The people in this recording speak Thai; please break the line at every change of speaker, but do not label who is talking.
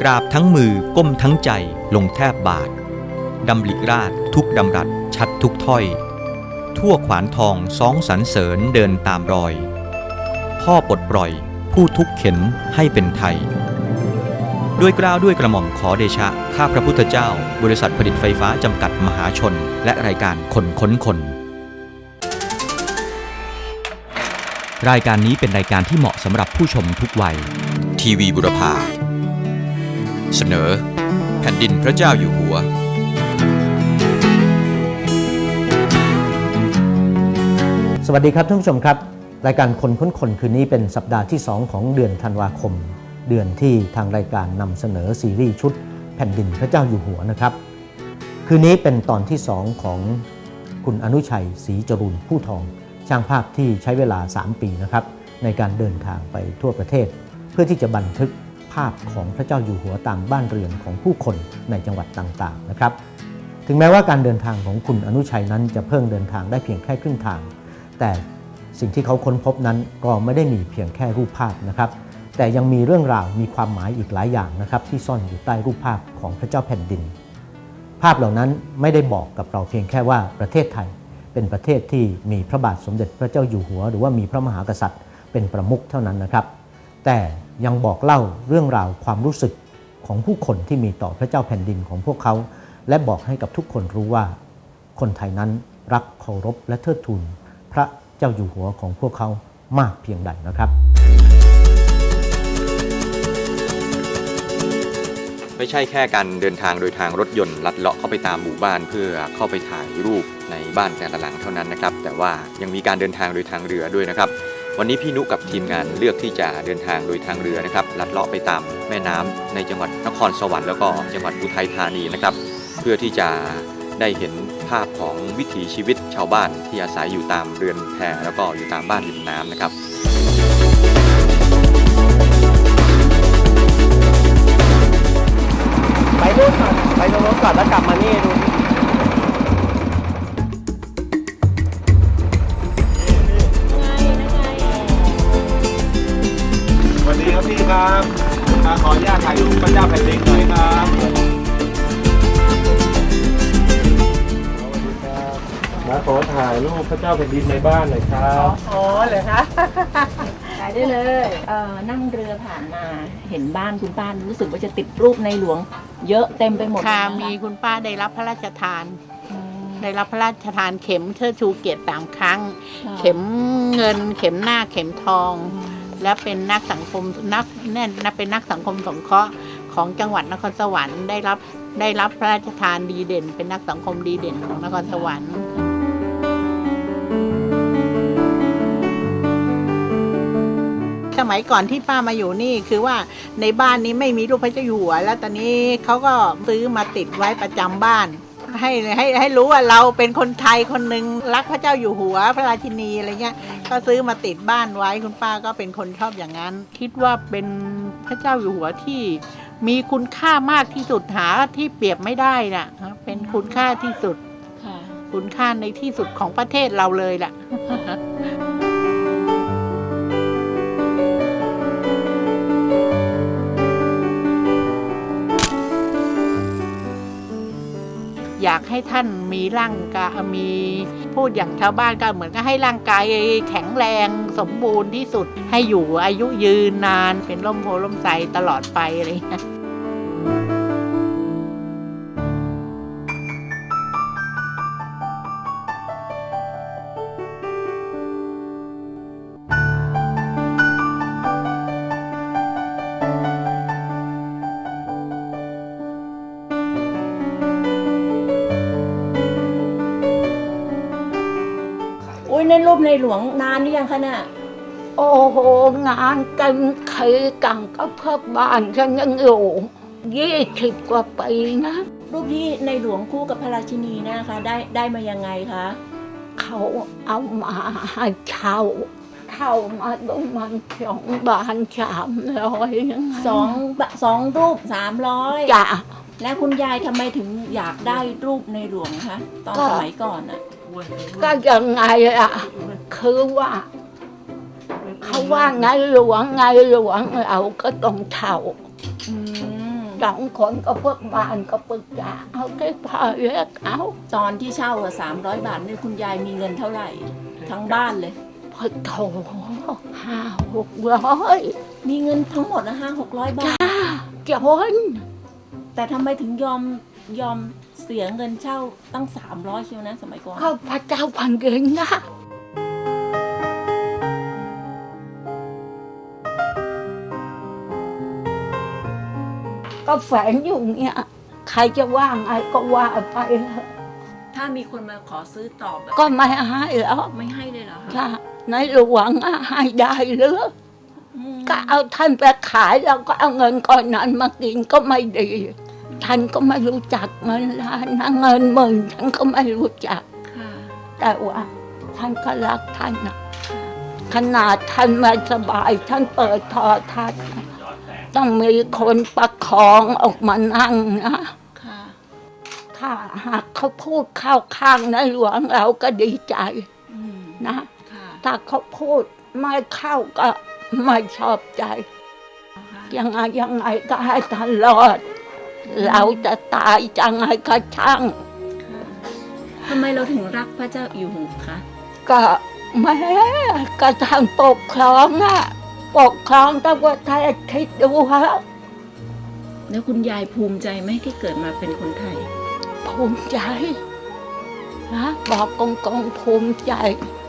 กราบทั้งมือก้มทั้งใจลงแทบบาทดำริราชทุกดำรัสชัดทุกถ้อย ทั่วขวานทองสองสรรเสริญเดินตามรอย พ่อปลดปล่อยผู้ทุกเข็นให้เป็นไทย ด้วยกล้าวด้วยกระหม่อมขอเดชะ ข้าพระพุทธเจ้า บริษัทผลิตไฟฟ้าจำกัดมหาชน และรายการคนค้นคน รายการนี้เป็นรายการที่เหมาะสำหรับผู้ชมทุกวัย ทีวีบุรพา เสนอ แผ่นดินพระเจ้าอยู่หัว
สวัสดีครับท่านผู้ชมครับ รายการคนค้นคนคืนนี้เป็นสัปดาห์ที่ 2 ของเดือนธันวาคม เดือนที่ทางรายการนำเสนอซีรีส์ชุด แผ่นดินพระเจ้าอยู่หัวนะครับ คืนนี้เป็นตอนที่ 2 ของคุณอนุชัยศรีจรูนผู้ทอง ช่างภาพที่ใช้เวลา 3 ปีนะครับในการเดินทางไปทั่วประเทศ เพื่อที่จะบันทึก ภาพของพระเจ้าอยู่หัวตามบ้านเรือนของผู้คนในจังหวัดต่างๆนะครับ ถึงแม้ว่าการเดินทางของคุณอนุชัยนั้นจะเพิ่งเดินทางได้เพียงแค่ครึ่งทาง แต่สิ่งที่เขาค้นพบนั้นก็ไม่ได้มีเพียงแค่รูปภาพนะครับ แต่ยังมีเรื่องราวมีความหมายอีกหลายอย่างนะครับที่ซ่อนอยู่ใต้รูปภาพของพระเจ้าแผ่นดิน ภาพเหล่านั้นไม่ได้บอกกับเราเพียงแค่ว่าประเทศไทย เป็นประเทศที่มีพระบาทสมเด็จพระเจ้าอยู่หัว หรือว่ามีพระมหากษัตริย์ เป็นประมุขเท่านั้นนะครับ แต่ ยังบอกเล่าเรื่องราวความรู้สึกของผู้คนที่มีต่อพระเจ้าแผ่นดินของพวกเขา และบอกให้กับทุกคนรู้ว่า คนไทยนั้นรักเคารพและเทิดทูนพระเจ้าอยู่หัวของพวกเขามากเพียงใดนะครับ
ไม่ใช่แค่การเดินทางโดยทางรถยนต์ลัดเลาะเข้าไปตามหมู่บ้านเพื่อเข้าไปถ่ายรูปในบ้านแต่ละหลังเท่านั้นนะครับ แต่ว่ายังมีการเดินทางโดยทางเรือด้วยนะครับ วันนี้พี่นุกับทีมงานเลือกที่จะเดินทางโดยทางเรือนะครับลัดเลาะไปตามแม่น้ำในจังหวัดนครสวรรค์แล้วก็จังหวัดอุทัยธานีนะครับ เพื่อที่จะได้เห็นภาพของวิถีชีวิตชาวบ้านที่อาศัยอยู่ตามเรือนแพแล้วก็อยู่ตามบ้านริมน้ำนะครับ
ครับพี่ครับอ่าขออนุญาตถ่ายรูปพระเจ้าแผ่นดินหน่อยครับมาขอถ่ายรูปพระเจ้าแผ่นดินในบ้านหน่อยครับ
อ๋อเหรอคะถ่ายได้เลยเอ่อนั่งเรือผ่านมาเห็นบ้านคุณป้ารู้สึกว่าจะติดรูปในหลวง เยอะเต็มไปหมด
ค่ะ
เลยน
มีคุณป้าได้รับพระราชทาน
อืม
ได้รับพระราชทานเข็มเชิดชูเกียรติสามครั้ง
ค่ะ
เข็มเงินเข็มหน้าเข็มทอง และเป็นนักสังคมนักแน่นนับเป็นนักสังคมสงเคราะห์ของจังหวัดนครสวรรค์ได้รับได้รับพระราชทานดีเด่น เป็นนักสังคมดีเด่นของนครสวรรค์สมัยก่อนที่ป้ามาอยู่นี่คือว่าในบ้านนี้ไม่มีรูปพระเจ้าอยู่หัว แล้วตอนนี้เขาก็ซื้อมาติดไว้ประจำบ้าน ให้ให้ให้รู้ว่าเราเป็นคนไทยคนหนึ่งรักพระเจ้าอยู่หัว พระราชินีอะไรเงี้ย ก็ซื้อมาติดบ้านไว้คุณป้าก็เป็นคนชอบอย่างนั้น คิดว่าเป็นพระเจ้าอยู่หัวที่มีคุณค่ามากที่สุดหาที่เปรียบไม่ได้น่ะเป็นคุณค่าที่สุด
ค่ะ
คุณค่าในที่สุดของประเทศเราเลยล่ะ อยากให้ท่านมีร่างกายมีพูดอย่างชาวบ้านก็เหมือนก็ให้ร่างกายแข็งแรงสมบูรณ์ที่สุด ให้อยู่อายุยืนนานเป็นร่มโพล่มใสตลอดไปอะไรอย่างเงี้
ย ในรูปในหลวงนานหรือยังคะน่ะ
โอ้โห งานกันเคยกังก็เพื่อบ้านฉันยังอยู่ยี่สิบกว่าปีนะ
รูปที่ในหลวงคู่กับพระราชินีนะคะ ได้ได้มายังไงคะ
เขาเอามาให้เช่าเช่ามาต้องมันสองบานสามร้อยยังไง
สองบะสองรูปสามร้อย
จ้ะ
แล้วคุณยายทำไมถึงอยากได้รูปในหลวงคะ ตอน
ก็
สมัยก่อนอะ
ก็ยังไงอะ คือว่าเขาว่าไงหลวงไงหลวงเราก็ต้องเช่า
อืม
สองคนก็พวกบ้านก็ปรึกษาเอาได้พอเล็กเอา
ตอนที่เช่าสามร้อยบาทนี่คุณยายมีเงินเท่าไหร่ ทั้งบ้านเลย
พอโถห้าหกร้อย
มีเงินทั้งหมดนะห้าหกร้อยบาท
จ้าจน
แต่ทำไมถึงยอมยอมเสียเงินเช่าตั้งสามร้อยเชียวนะสมัยก่อน
ข้าพระเจ้าพันเกินนะ ก็แฝงอยู่เนี่ยใครจะว่าไงก็ว่าไปเถอะ
ถ้ามีคนมาขอซื้อต่อแบบ
ก็ไม่ให้แล้ว
ไม่ให้เลยเหรอคะ
ค่ะในหลวงอะให้ได้หรือ
อืม
ก็เอาท่านไปขายแล้วก็เอาเงินก้อนนั้นมากินก็ไม่ดีท่านก็ไม่รู้จักเงินล้านนะเงินหมื่นท่านก็ไม่รู้จัก
ค่ะ
แต่ว่าท่านก็รักท่านนะขนาดท่านไม่สบาย ท่านเปิดทอทัศน์นะ ต้องมีคนประคองออกมานั่งนะ
ค่ะ
ถ้าหากเขาพูดเข้าข้างในหลวงเราก็ดีใจ
อืม
นะ
ค่ะ
ถ้าเขาพูดไม่เข้าก็ไม่ชอบใจยังไงยังไงก็ให้ท่านรอด เราจะตายจังไงก็ช่าง
ทำไมเราถึงรักพระเจ้าอยู่หูคะ
ก็แม่ก็ทางปกครองอะ ปกครองตั้งว่าไทยคิดดูฮะ
แล้วคุณยายภูมิใจไหมที่เกิดมาเป็นคนไทย
ภูมิใจนะบอกกงกงๆภูมิใจ
ค